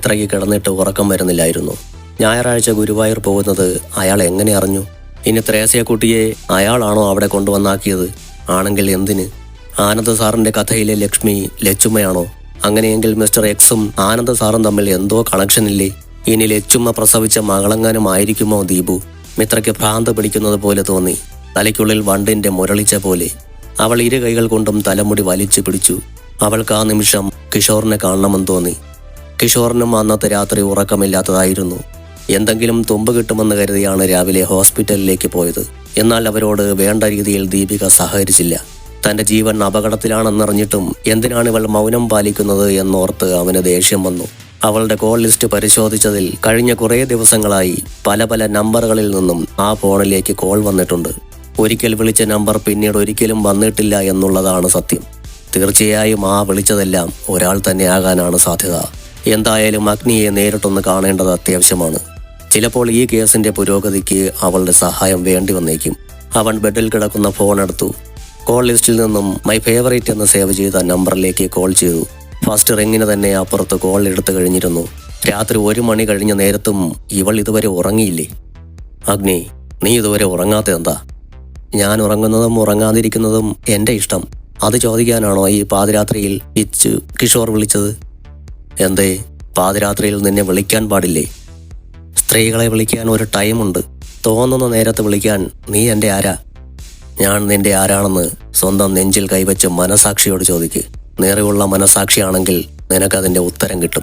മിത്രയ്ക്ക് കിടന്നിട്ട് ഉറക്കം വരുന്നില്ലായിരുന്നു. ഞായറാഴ്ച ഗുരുവായൂർ പോകുന്നത് അയാൾ എങ്ങനെ അറിഞ്ഞു? ഇനി ത്രേസ്യക്കുട്ടിയെ അയാളാണോ അവിടെ കൊണ്ടുവന്നാക്കിയത്? ആണെങ്കിൽ എന്തിന്? ആനന്ദ സാറിന്റെ കഥയിലെ ലക്ഷ്മി ലച്ചുമ്മയാണോ? അങ്ങനെയെങ്കിൽ മിസ്റ്റർ എക്സും ആനന്ദ സാറും തമ്മിൽ എന്തോ കണക്ഷൻ ഇല്ലേ? ഇനി ലച്ചുമ്മ പ്രസവിച്ച മകളങ്ങാനും ആയിരിക്കുമോ ദീപു? മിത്രയ്ക്ക് ഭ്രാന്ത് പിടിക്കുന്നത് പോലെ തോന്നി. തലയ്ക്കുള്ളിൽ വണ്ടിന്റെ മുരളിച്ച പോലെ. അവൾ ഇരു കൈകൾ കൊണ്ടും തലമുടി വലിച്ചു പിടിച്ചു. അവൾക്ക് ആ നിമിഷം കിഷോറിനെ കാണണമെന്ന് തോന്നി. കിഷോറിനും അന്നത്തെ രാത്രി ഉറക്കമില്ലാത്തതായിരുന്നു. എന്തെങ്കിലും തുമ്പ് കിട്ടുമെന്ന് കരുതിയാണ് രാവിലെ ഹോസ്പിറ്റലിലേക്ക് പോയത്. എന്നാൽ അവരോട് വേണ്ട രീതിയിൽ ദീപിക സഹകരിച്ചില്ല. തന്റെ ജീവൻ അപകടത്തിലാണെന്നറിഞ്ഞിട്ടും എന്തിനാണ് ഇവൾ മൗനം പാലിക്കുന്നത് എന്നോർത്ത് അവന് ദേഷ്യം വന്നു. അവളുടെ കോൾ ലിസ്റ്റ് പരിശോധിച്ചതിൽ കഴിഞ്ഞ കുറേ ദിവസങ്ങളായി പല പല നമ്പറുകളിൽ നിന്നും ആ ഫോണിലേക്ക് കോൾ വന്നിട്ടുണ്ട്. ഒരിക്കൽ വിളിച്ച നമ്പർ പിന്നീട് ഒരിക്കലും വന്നിട്ടില്ല എന്നുള്ളതാണ് സത്യം. തീർച്ചയായും ആ വിളിച്ചതെല്ലാം ഒരാൾ തന്നെ ആകാനാണ് സാധ്യത. എന്തായാലും അഗ്നിയെ നേരിട്ടൊന്ന് കാണേണ്ടത് അത്യാവശ്യമാണ്. ചിലപ്പോൾ ഈ കേസിന്റെ പുരോഗതിക്ക് അവളുടെ സഹായം വേണ്ടി വന്നേക്കും. അവൻ ബെഡിൽ കിടക്കുന്ന ഫോൺ എടുത്തു. കോൾ ലിസ്റ്റിൽ നിന്നും മൈ ഫേവറേറ്റ് എന്ന് സേവ് ചെയ്ത നമ്പറിലേക്ക് കോൾ ചെയ്തു. ഫസ്റ്റ് റിങ്ങിന് തന്നെ അപ്പുറത്ത് കോൾ എടുത്തു കഴിഞ്ഞിരുന്നു. രാത്രി ഒരു മണി കഴിഞ്ഞ നേരത്തും ഇവൾ ഇതുവരെ ഉറങ്ങിയില്ലേ? അഗ്നി നീ ഇതുവരെ ഉറങ്ങാത്ത എന്താ? ഞാൻ ഉറങ്ങുന്നതും ഉറങ്ങാതിരിക്കുന്നതും എന്റെ ഇഷ്ടം. അത് ചോദിക്കാനാണോ ഈ പാതിരാത്രിയിൽ ഇച്ച് കിഷോർ വിളിച്ചത്? എന്തേ പാതിരാത്രിയിൽ നിന്നെ വിളിക്കാൻ പാടില്ലേ? സ്ത്രീകളെ വിളിക്കാൻ ഒരു ടൈമുണ്ട്. തോന്നുന്ന നേരത്ത് വിളിക്കാൻ നീ എന്റെ ആരാ? ഞാൻ നിന്റെ ആരാണെന്ന് സ്വന്തം നെഞ്ചിൽ കൈവച്ച് മനസാക്ഷിയോട് ചോദിക്ക്. നേരെയുള്ള മനസാക്ഷിയാണെങ്കിൽ നിനക്കതിന്റെ ഉത്തരം കിട്ടും.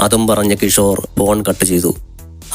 അതും പറഞ്ഞ് കിഷോർ ഫോൺ കട്ട് ചെയ്തു.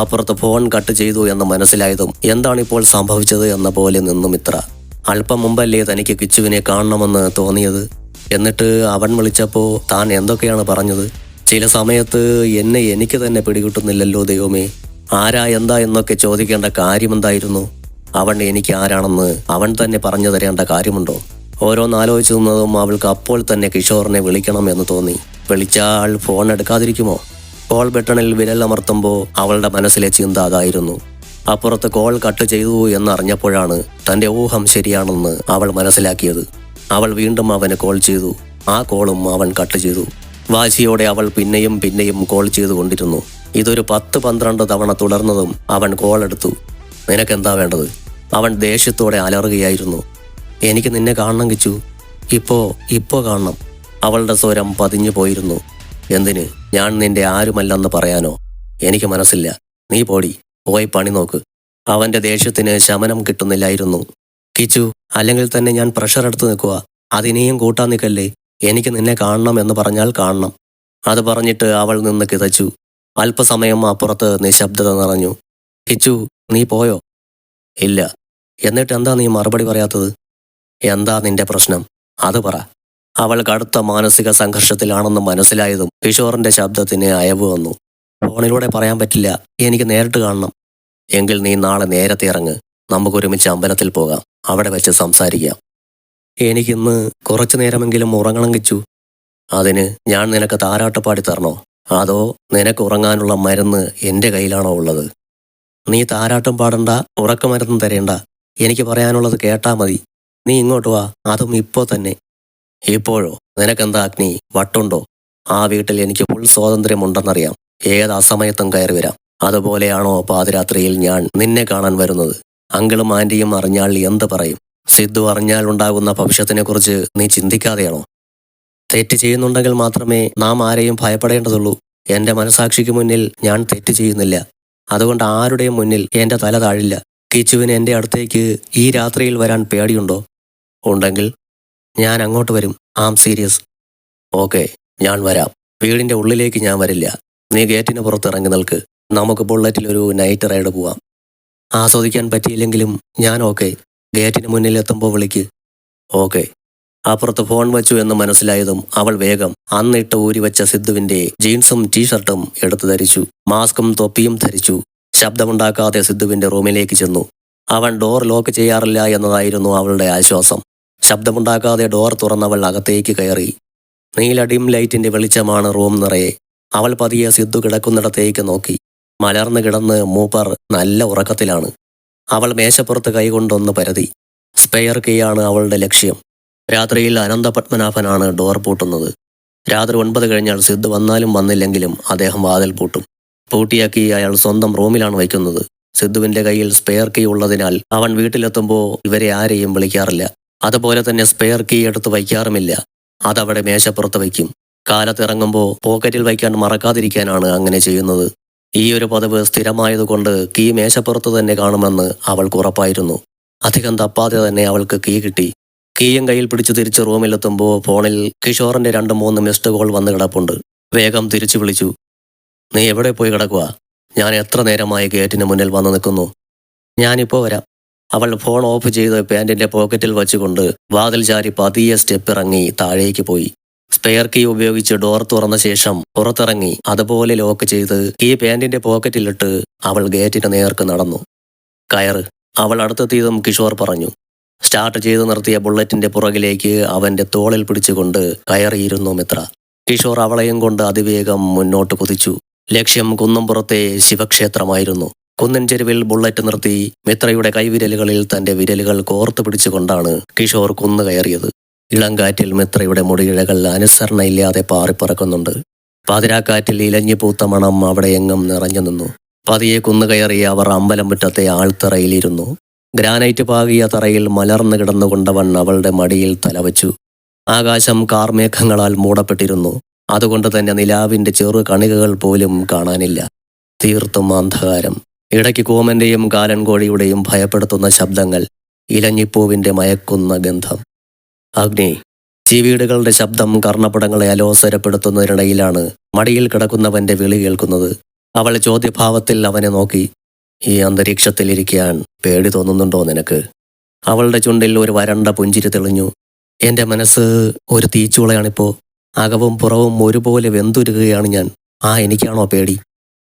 അപ്പുറത്ത് ഫോൺ കട്ട് ചെയ്തു എന്ന് മനസ്സിലായതും എന്താണിപ്പോൾ സംഭവിച്ചത് എന്ന പോലെ നിന്നും ഇത്ര അല്പം മുമ്പല്ലേ തനിക്ക് കിച്ചുവിനെ കാണണമെന്ന് തോന്നിയത്? എന്നിട്ട് അവൻ വിളിച്ചപ്പോൾ താൻ എന്തൊക്കെയാണ് പറഞ്ഞത്? ചില സമയത്ത് എന്നെ എനിക്ക് തന്നെ പിടികിട്ടുന്നില്ലല്ലോ ദൈവമേ. ആരാ എന്താ എന്നൊക്കെ ചോദിക്കേണ്ട കാര്യമെന്തായിരുന്നു? അവൻ എനിക്ക് ആരാണെന്ന് അവൻ തന്നെ പറഞ്ഞു തരേണ്ട കാര്യമുണ്ടോ? ഓരോന്നാലോചിച്ചു നിന്നതും അവൾക്ക് അപ്പോൾ തന്നെ കിഷോറിനെ വിളിക്കണം എന്ന് തോന്നി. വിളിച്ചാൽ ഫോൺ എടുക്കാതിരിക്കുമോ? കോൾ ബട്ടണിൽ വിരൽ അമർത്തുമ്പോൾ അവളുടെ മനസ്സിലെ ചിന്ത അതായിരുന്നു. അപ്പുറത്ത് കോൾ കട്ട് ചെയ്തു എന്നറിഞ്ഞപ്പോഴാണ് തന്റെ ഊഹം ശരിയാണെന്ന് അവൾ മനസ്സിലാക്കിയത്. അവൾ വീണ്ടും അവന് കോൾ ചെയ്തു. ആ കോളും അവൻ കട്ട് ചെയ്തു. വാശിയോടെ അവൾ പിന്നെയും പിന്നെയും കോൾ ചെയ്തുകൊണ്ടിരുന്നു. ഇതൊരു പത്ത് പന്ത്രണ്ട് തവണ തുടർന്നതും അവൻ കോൾ എടുത്തു. നിനക്കെന്താ വേണ്ടത്? അവൻ ദേഷ്യത്തോടെ അലറുകയായിരുന്നു. എനിക്ക് നിന്നെ കാണണം കിച്ചു. ഇപ്പോ ഇപ്പോ കാണണം. അവളുടെ സ്വരം പതിഞ്ഞു പോയിരുന്നു. എന്തിന്? ഞാൻ നിന്റെ ആരുമല്ലെന്ന് പറയാനോ? എനിക്ക് മനസ്സില്ല. നീ പോടി. പോയി പണി നോക്ക്. അവന്റെ ദേഷ്യത്തിന് ശമനം കിട്ടുന്നില്ലായിരുന്നു. കിച്ചു അല്ലെങ്കിൽ തന്നെ ഞാൻ പ്രഷർ എടുത്ത് നിൽക്കുക. അതിനെയും കൂട്ടാൻ നിൽക്കല്ലേ? എനിക്ക് നിന്നെ കാണണം എന്ന് പറഞ്ഞാൽ കാണണം. അത് പറഞ്ഞിട്ട് അവൾ നിന്ന് കിതച്ചു. അല്പസമയം അപ്പുറത്ത് നിശബ്ദത നിറഞ്ഞു. ഹിച്ചു നീ പോയോ? ഇല്ല. എന്നിട്ട് എന്താ നീ മറുപടി പറയാത്തത്? എന്താ നിന്റെ പ്രശ്നം? അത് പറ. അവൾ കടുത്ത മാനസിക സംഘർഷത്തിലാണെന്ന് മനസ്സിലായതും കിഷോറിന്റെ ശബ്ദത്തിന് അയവ് വന്നു. ഫോണിലൂടെ പറയാൻ പറ്റില്ല. എനിക്ക് നേരിട്ട് കാണണം. എങ്കിൽ നീ നാളെ നേരത്തെ ഇറങ്ങ്. നമുക്കൊരുമിച്ച് അമ്പലത്തിൽ പോകാം. അവിടെ വെച്ച് സംസാരിക്കാം. എനിക്കിന്ന് കുറച്ചു നേരമെങ്കിലും ഉറങ്ങണം കിച്ചു. അതിന് ഞാൻ നിനക്ക് താരാട്ട് പാടി തരണോ? അതോ നിനക്ക് ഉറങ്ങാനുള്ള മരുന്ന് എന്റെ കയ്യിലാണോ ഉള്ളത്? നീ താരാട്ടും പാടണ്ട ഉറക്കമരുന്നും തരേണ്ട. എനിക്ക് പറയാനുള്ളത് കേട്ടാ മതി. നീ ഇങ്ങോട്ട് വാ അതും ഇപ്പോ തന്നെ. ഇപ്പോഴോ? നിനക്കെന്താ അഗ്നി? വട്ടുണ്ടോ? ആ വീട്ടിൽ എനിക്ക് ഫുൾ സ്വാതന്ത്ര്യമുണ്ടെന്നറിയാം. ഏത് അസമയത്തും കയറി വരാം. അതുപോലെയാണോ പാതിരാത്രിയിൽ ഞാൻ നിന്നെ കാണാൻ വരുന്നത്? അങ്കിളും ആന്റിയും അറിഞ്ഞാൽ എന്ത് പറയും? സിദ്ധു അറിഞ്ഞാൽ ഉണ്ടാകുന്ന ഭവിഷ്യത്തിനെക്കുറിച്ച് നീ ചിന്തിക്കാതെയാണോ? തെറ്റ് ചെയ്യുന്നുണ്ടെങ്കിൽ മാത്രമേ നാം ആരെയും ഭയപ്പെടേണ്ടതുള്ളൂ. എന്റെ മനസാക്ഷിക്ക് മുന്നിൽ ഞാൻ തെറ്റ് ചെയ്യുന്നില്ല. അതുകൊണ്ട് ആരുടെയും മുന്നിൽ എന്റെ തല താഴില്ല. കിച്ചുവിന് എന്റെ അടുത്തേക്ക് ഈ രാത്രിയിൽ വരാൻ പേടിയുണ്ടോ? ഉണ്ടെങ്കിൽ ഞാൻ അങ്ങോട്ട് വരും. ആം സീരിയസ്. ഓക്കെ ഞാൻ വരാം. വീടിന്റെ ഉള്ളിലേക്ക് ഞാൻ വരില്ല. നീ ഗേറ്റിന് പുറത്ത് ഇറങ്ങി നിൽക്ക്. നമുക്ക് ബുള്ളറ്റിൽ ഒരു നൈറ്റ് റൈഡ് പോവാം. ആസ്വദിക്കാൻ പറ്റിയില്ലെങ്കിലും ഞാൻ ഓക്കെ. ഗേറ്റിന് മുന്നിലെത്തുമ്പോൾ വിളിക്ക്. ഓക്കെ. അപ്പുറത്ത് ഫോൺ വച്ചു എന്ന് മനസ്സിലായതും അവൾ വേഗം അന്നിട്ട് ഊരിവെച്ച സിദ്ധുവിന്റെ ജീൻസും ടീഷർട്ടും എടുത്തു ധരിച്ചു. മാസ്കും തൊപ്പിയും ധരിച്ചു. ശബ്ദമുണ്ടാക്കാതെ സിദ്ധുവിന്റെ റൂമിലേക്ക് ചെന്നു. അവൻ ഡോർ ലോക്ക് ചെയ്യാറില്ല എന്നതായിരുന്നു അവളുടെ ആശ്വാസം. ശബ്ദമുണ്ടാക്കാതെ ഡോർ തുറന്നവൾ അകത്തേക്ക് കയറി. നീല ഡിം ലൈറ്റിന്റെ വെളിച്ചമാണ് റൂം നിറയെ. അവൾ പതിയെ സിദ്ധു കിടക്കുന്നിടത്തേക്ക് നോക്കി. മലർന്നു കിടന്ന് മൂപ്പർ നല്ല ഉറക്കത്തിലാണ്. അവൾ മേശപ്പുറത്ത് കൈകൊണ്ടൊന്ന് പരതി. സ്പെയർ കീയാണ് അവളുടെ ലക്ഷ്യം. രാത്രിയിൽ അനന്തപത്മനാഭനാണ് ഡോർ പൂട്ടുന്നത്. രാത്രി ഒൻപത് കഴിഞ്ഞാൽ സിദ്ധ് വന്നാലും വന്നില്ലെങ്കിലും അദ്ദേഹം വാതിൽ പൂട്ടും. പൂട്ടിയ കീ അയാൾ സ്വന്തം റൂമിലാണ് വയ്ക്കുന്നത്. സിദ്ധുവിന്റെ കയ്യിൽ സ്പെയർ കീ ഉള്ളതിനാൽ അവൻ വീട്ടിലെത്തുമ്പോൾ ഇവരെ ആരെയും വിളിക്കാറില്ല. അതുപോലെ തന്നെ സ്പെയർ കീ എടുത്ത് വയ്ക്കാറുമില്ല. അതവിടെ മേശപ്പുറത്ത് വയ്ക്കും. കാലത്തിറങ്ങുമ്പോൾ പോക്കറ്റിൽ വയ്ക്കാൻ മറക്കാതിരിക്കാനാണ് അങ്ങനെ ചെയ്യുന്നത്. ഈ ഒരു പതിവ് സ്ഥിരമായതുകൊണ്ട് കീ മേശപ്പുറത്ത് തന്നെ കാണുമെന്ന് അവൾക്ക് ഉറപ്പായിരുന്നു. അധികം തപ്പാതെ തന്നെ അവൾക്ക് കീ കിട്ടി. കീയും കയ്യിൽ പിടിച്ച് തിരിച്ച് റൂമിലെത്തുമ്പോൾ ഫോണിൽ കിഷോറിന്റെ രണ്ട് മൂന്ന് മിസ്ഡ് കോൾ വന്ന് കിടപ്പുണ്ട്. വേഗം തിരിച്ചു വിളിച്ചു. നീ എവിടെ പോയി കിടക്കുക ഞാൻ എത്ര നേരമായി ഗേറ്റിന് മുന്നിൽ വന്നു നിൽക്കുന്നു. ഞാനിപ്പോ വരാം. അവൾ ഫോൺ ഓഫ് ചെയ്ത് പാന്റിന്റെ പോക്കറ്റിൽ വച്ചുകൊണ്ട് വാതിൽ ചാരി പതിയെ സ്റ്റെപ്പ് ഇറങ്ങി താഴേക്ക് പോയി. സ്പെയർ കീ ഉപയോഗിച്ച് ഡോർ തുറന്ന ശേഷം പുറത്തിറങ്ങി അതുപോലെ ലോക്ക് ചെയ്ത് ഈ പാന്റിന്റെ പോക്കറ്റിലിട്ട് അവൾ ഗേറ്റിന് നേർക്ക് നടന്നു. കയർ അവൾ അടുത്തെത്തിയതും കിഷോർ പറഞ്ഞു. സ്റ്റാർട്ട് ചെയ്തു നിർത്തിയ ബുള്ളറ്റിന്റെ പുറകിലേക്ക് അവന്റെ തോളിൽ പിടിച്ചുകൊണ്ട് കയറിയിരുന്നു മിത്ര. കിഷോർ അവളെയും കൊണ്ട് അതിവേഗം മുന്നോട്ട് കുതിച്ചു. ലക്ഷ്യം കുന്നംപുറത്തെ ശിവക്ഷേത്രമായിരുന്നു. കുന്നിൻ ചെരുവിൽ ബുള്ളറ്റ് നിർത്തി മിത്രയുടെ കൈവിരലുകളിൽ തന്റെ വിരലുകൾ കോർത്തു പിടിച്ചുകൊണ്ടാണ് കിഷോർ കുന്നു കയറിയത്. ഇളങ്കാറ്റിൽ മിത്രയുടെ മുടിയിഴകൾ അനുസരണയില്ലാതെ പാറിപ്പറക്കുന്നുണ്ട്. പാതിരാക്കാറ്റിൽ ഇലഞ്ഞു പൂത്ത മണം അവിടെ എങ്ങും നിറഞ്ഞു നിന്നു. പതിയെ കുന്നുകയറി അവർ അമ്പലം മുറ്റത്തെ ആൾത്തറയിലിരുന്നു. ഗ്രാനൈറ്റ് പാകിയ തറയിൽ മലർന്നു കിടന്നുകൊണ്ടവൻ അവളുടെ മടിയിൽ തലവച്ചു. ആകാശം കാർമേഘങ്ങളാൽ മൂടപ്പെട്ടിരുന്നു. അതുകൊണ്ട് തന്നെ നിലാവിന്റെ ചെറു കണികകൾ പോലും കാണാനില്ല. തീർത്തും അന്ധകാരം. ഇടയ്ക്ക് കോമന്റെയും കാലൻകോഴിയുടെയും ഭയപ്പെടുത്തുന്ന ശബ്ദങ്ങൾ ഇലഞ്ഞിപ്പൂവിന്റെ മയക്കുന്ന ഗന്ധം. അഗ്നി. ചീവീടുകളുടെ ശബ്ദം കർണപടങ്ങളെ അലോസരപ്പെടുത്തുന്നതിനിടയിലാണ് മടിയിൽ കിടക്കുന്നവന്റെ വിളി കേൾക്കുന്നത്. അവൾ ചോദ്യഭാവത്തിൽ അവനെ നോക്കി. ഈ അന്തരീക്ഷത്തിൽ അന്തരീക്ഷത്തിലിരിക്കാൻ പേടി തോന്നുന്നുണ്ടോ നിനക്ക്? അവളുടെ ചുണ്ടിൽ ഒരു വരണ്ട പുഞ്ചിരി തെളിഞ്ഞു. എന്റെ മനസ്സ് ഒരു തീച്ചുളയാണിപ്പോ. അകവും പുറവും ഒരുപോലെ വെന്തുരുകയാണ് ഞാൻ. ആ എനിക്കാണോ പേടി?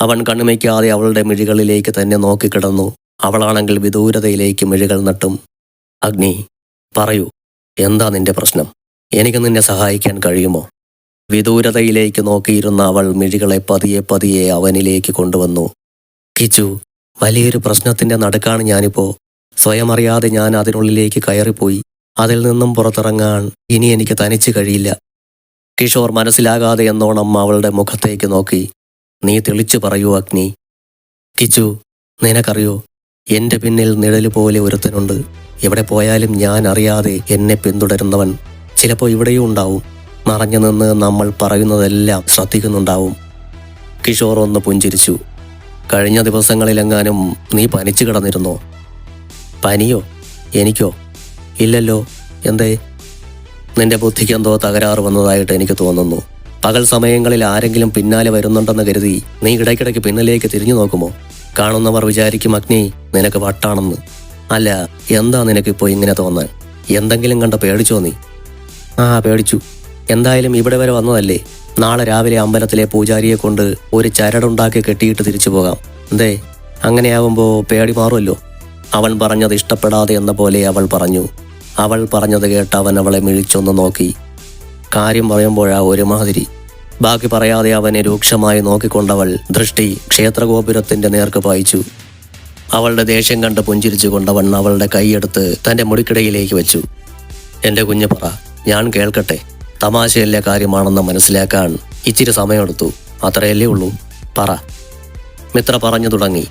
അവൻ കണ്ണുമയ്ക്കാതെ അവളുടെ മിഴികളിലേക്ക് തന്നെ നോക്കിക്കിടന്നു. അവളാണെങ്കിൽ വിദൂരതയിലേക്ക് മിഴികൾ നട്ടും. അഗ്നി പറയൂ. എന്താ നിന്റെ പ്രശ്നം? എനിക്ക് നിന്നെ സഹായിക്കാൻ കഴിയുമോ? വിദൂരതയിലേക്ക് നോക്കിയിരുന്ന അവൾ മിഴികളെ പതിയെ പതിയെ അവനിലേക്ക് കൊണ്ടുവന്നു. കിച്ചു വലിയൊരു പ്രശ്നത്തിന്റെ നടുക്കാണ് ഞാനിപ്പോ. സ്വയം അറിയാതെ ഞാൻ അതിനുള്ളിലേക്ക് കയറിപ്പോയി. അതിൽ നിന്നും പുറത്തിറങ്ങാൻ ഇനി എനിക്ക് തനിച്ച് കഴിയില്ല. കിഷോർ മനസ്സിലാകാതെ എന്നോണം അവളുടെ മുഖത്തേക്ക് നോക്കി. നീ തെളിച്ചു പറയൂ അഗ്നി. കിച്ചു നിനക്കറിയോ എന്റെ പിന്നിൽ നിഴൽ പോലെ ഒരുത്തനുണ്ട്. എവിടെ പോയാലും ഞാൻ അറിയാതെ എന്നെ പിന്തുടരുന്നവൻ ചിലപ്പോൾ ഇവിടെയും ഉണ്ടാവും. മറഞ്ഞു നിന്ന് നമ്മൾ പറയുന്നതെല്ലാം ശ്രദ്ധിക്കുന്നുണ്ടാവും. കിഷോർ ഒന്ന് പുഞ്ചിരിച്ചു. കഴിഞ്ഞ ദിവസങ്ങളിലെങ്ങാനും നീ പനിച്ചു കിടന്നിരുന്നോ? പനിയോ? എനിക്കോ? ഇല്ലല്ലോ. എന്തേ? നിന്റെ ബുദ്ധിക്ക് എന്തോ തകരാറ് വന്നതായിട്ട് എനിക്ക് തോന്നുന്നു. പകൽ സമയങ്ങളിൽ ആരെങ്കിലും പിന്നാലെ വരുന്നുണ്ടെന്ന് കരുതി നീ ഇടയ്ക്കിടയ്ക്ക് പിന്നിലേക്ക് തിരിഞ്ഞു നോക്കുമോ? കാണുന്നവർ വിചാരിക്കും അഗ്നി നിനക്ക് വട്ടാണെന്ന്. അല്ല എന്താ നിനക്കിപ്പോൾ ഇങ്ങനെ തോന്നാൻ? എന്തെങ്കിലും കണ്ട പേടിച്ചോ നീ? ആ പേടിച്ചു. എന്തായാലും ഇവിടെ വരെ വന്നതല്ലേ. നാളെ രാവിലെ അമ്പലത്തിലെ പൂജാരിയെ കൊണ്ട് ഒരു ചരടുണ്ടാക്കി കെട്ടിയിട്ട് തിരിച്ചു പോകാം. എന്തേ അങ്ങനെയാവുമ്പോൾ പേടി മാറുമല്ലോ. അവൻ പറഞ്ഞത് ഇഷ്ടപ്പെടാതെ എന്ന പോലെ അവൾ പറഞ്ഞു. അവൾ പറഞ്ഞത് കേട്ട് അവൻ അവളെ മിഴിച്ചൊന്ന് നോക്കി. കാര്യം പറയുമ്പോഴാ ഒരുമാതിരി. ബാക്കി പറയാതെ അവനെ രൂക്ഷമായി നോക്കിക്കൊണ്ടവൾ ദൃഷ്ടി ക്ഷേത്രഗോപുരത്തിന്റെ നേർക്ക് പായിച്ചു. അവളുടെ ദേഷ്യം കണ്ട് പുഞ്ചിരിച്ചു കൊണ്ടവൻ അവളുടെ കൈയെടുത്ത് തന്റെ മുടിക്കിടയിലേക്ക് വെച്ചു. എന്റെ കുഞ്ഞു പറ ഞാൻ കേൾക്കട്ടെ. തമാശയല്ലേ കാര്യമാണെന്ന് മനസ്സിലാക്കാൻ ഇച്ചിരി സമയമെടുത്തു. അത്രയല്ലേ ഉള്ളൂ. പറ. മിത്ര പറഞ്ഞു തുടങ്ങി.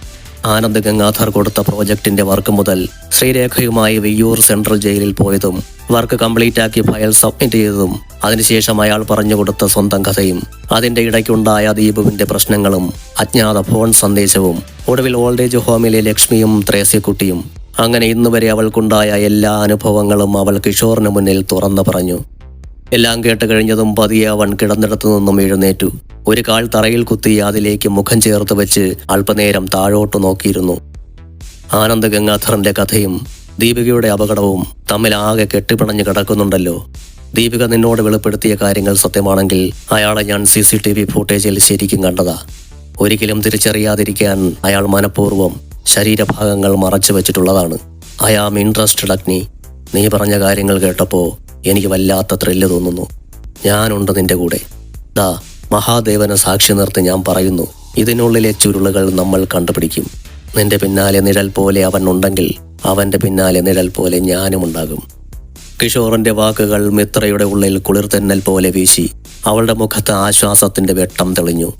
ആനന്ദ് ഗംഗാധർ കൊടുത്ത പ്രോജക്റ്റിന്റെ വർക്ക് മുതൽ ശ്രീരേഖയുമായി വിയ്യൂർ സെൻട്രൽ ജയിലിൽ പോയതും വർക്ക് കംപ്ലീറ്റ് ആക്കി ഫയൽ സബ്മിറ്റ് ചെയ്തതും അതിനുശേഷം അയാൾ പറഞ്ഞു കൊടുത്ത സ്വന്തം കഥയും അതിന്റെ ഇടയ്ക്കുണ്ടായ ദീപുവിന്റെ പ്രശ്നങ്ങളും അജ്ഞാത ഫോൺ സന്ദേശവും ഒടുവിൽ ഓൾഡേജ് ഹോമിലെ ലക്ഷ്മിയും ത്രേസ്യക്കുട്ടിയും അങ്ങനെ ഇന്നുവരെ അവൾക്കുണ്ടായ എല്ലാ അനുഭവങ്ങളും അവൾ കിഷോറിന് മുന്നിൽ തുറന്നു പറഞ്ഞു. എല്ലാം കേട്ട് കഴിഞ്ഞതും പതിയെ അവൻ കിടന്നിടത്തു നിന്നും എഴുന്നേറ്റു. ഒരു കാൽ തറയിൽ കുത്തി അതിലേക്ക് മുഖം ചേർത്ത് വെച്ച് അല്പനേരം താഴോട്ട് നോക്കിയിരുന്നു. ആനന്ദ് ഗംഗാധറിന്റെ കഥയും ദീപികയുടെ അപകടവും തമ്മിൽ ആകെ കെട്ടിപ്പിണഞ്ഞ് കിടക്കുന്നുണ്ടല്ലോ. ദീപിക നിന്നോട് വെളിപ്പെടുത്തിയ കാര്യങ്ങൾ സത്യമാണെങ്കിൽ അയാളെ ഞാൻ സി സി ടി വി ഫുട്ടേജിൽ ശരിക്കും കണ്ടതാ. ഒരിക്കലും തിരിച്ചറിയാതിരിക്കാൻ അയാൾ മനഃപൂർവം ശരീരഭാഗങ്ങൾ മറച്ചു വെച്ചിട്ടുള്ളതാണ്. ഐ ആം ഇൻട്രസ്റ്റഡ് അഗ്നി. നീ പറഞ്ഞ കാര്യങ്ങൾ കേട്ടപ്പോൾ എനിക്ക് വല്ലാത്ത ത്രില്ല് തോന്നുന്നു. ഞാനുണ്ട് നിന്റെ കൂടെ. ദാ മഹാദേവനെ സാക്ഷി നിർത്തി ഞാൻ പറയുന്നു ഇതിനുള്ളിലെ ചുരുളുകൾ നമ്മൾ കണ്ടുപിടിക്കും. നിന്റെ പിന്നാലെ നിഴൽ പോലെ അവൻ ഉണ്ടെങ്കിൽ അവന്റെ പിന്നാലെ നിഴൽ പോലെ ഞാനും ഉണ്ടാകും. കിഷോറിന്റെ വാക്കുകൾ മിത്രയുടെ ഉള്ളിൽ കുളിർതെന്നൽ പോലെ വീശി അവളുടെ മുഖത്ത് ആശ്വാസത്തിന്റെ വെട്ടം തെളിഞ്ഞു.